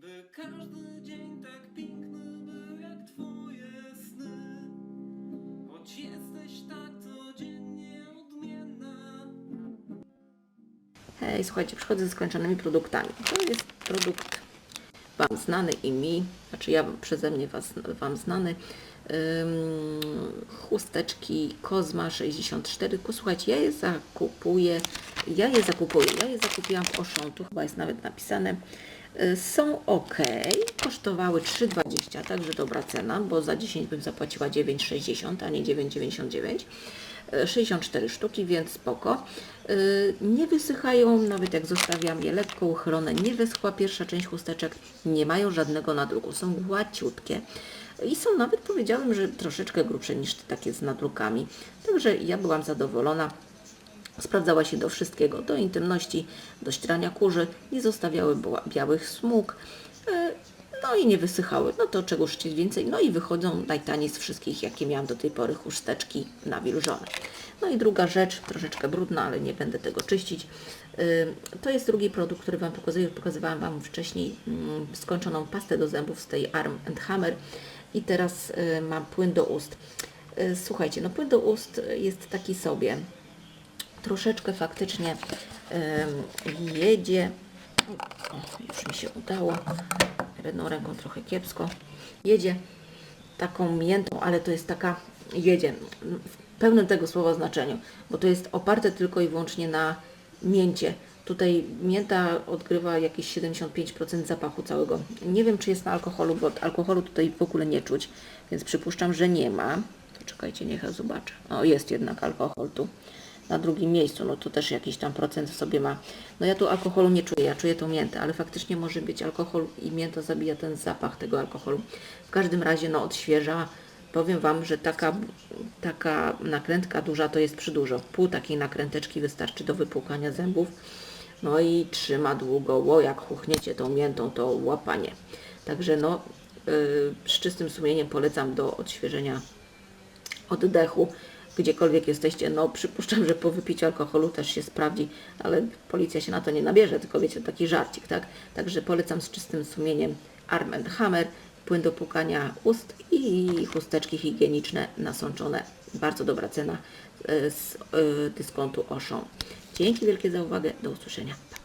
By każdy dzień tak piękny był jak twoje sny Choć jesteś tak codziennie odmienna Hej, słuchajcie, przychodzę ze skończonymi produktami. To jest produkt Wam znany i mi, znaczy ja przeze mnie was, Wam znany. Chusteczki Kozma 64. Posłuchajcie, ja je zakupuję, ja je zakupuję, ja je zakupiłam w Auchan, tu chyba jest nawet napisane. Y, Są ok, kosztowały 3,20, także dobra cena, bo za 10 bym zapłaciła 9,60, a nie 9,99. E, 64 sztuki, więc spoko. Y, Nie wysychają, nawet jak zostawiam je lekko uchylone, nie wyschła pierwsza część chusteczek, nie mają żadnego nadruku, są gładziutkie i są nawet powiedziałem, że troszeczkę grubsze niż te takie z nadrukami. Także ja byłam zadowolona. Sprawdzała się do wszystkiego, do intymności, do ścierania kurzy, nie zostawiały białych smug, e, no i nie wysychały. No to czegoż chcieć więcej. No i wychodzą najtaniej z wszystkich, jakie miałam do tej pory chusteczki nawilżone. No i druga rzecz, troszeczkę brudna, ale nie będę tego czyścić. Y, To jest drugi produkt, który Wam pokazuję. Pokazywałam Wam wcześniej mm, skończoną pastę do zębów z tej Arm Hammer i teraz y, mam płyn do ust. Y, Słuchajcie, no płyn do ust jest taki sobie troszeczkę faktycznie em, jedzie. O, już mi się udało. Jedną ręką trochę kiepsko. Jedzie taką miętą, ale to jest taka, jedzie w pełnym tego słowa znaczeniu, bo to jest oparte tylko i wyłącznie na mięcie. Tutaj mięta odgrywa jakieś 75% zapachu całego. Nie wiem, czy jest na alkoholu, bo alkoholu tutaj w ogóle nie czuć, więc przypuszczam, że nie ma. To czekajcie, niech ja zobaczę. O, jest jednak alkohol tu na drugim miejscu, no to też jakiś tam procent sobie ma. No ja tu alkoholu nie czuję, ja czuję tą miętę, ale faktycznie może być alkohol i mięta zabija ten zapach tego alkoholu. W każdym razie no odświeża. Powiem Wam, że taka, taka nakrętka duża to jest przydużo. Pół takiej nakręteczki wystarczy do wypłukania zębów. No i trzyma długo, ło jak chuchniecie tą miętą, to łapanie. Także no, yy, z czystym sumieniem polecam do odświeżenia oddechu, gdziekolwiek jesteście. No, przypuszczam, że po wypiciu alkoholu też się sprawdzi, ale policja się na to nie nabierze, tylko wiecie, taki żarcik, tak? Także polecam z czystym sumieniem Arm Hammer, płyn do płukania ust i chusteczki higieniczne nasączone. Bardzo dobra cena e, z e, dyskontu Auchan. Dzięki wielkie za uwagę, do usłyszenia. Pa.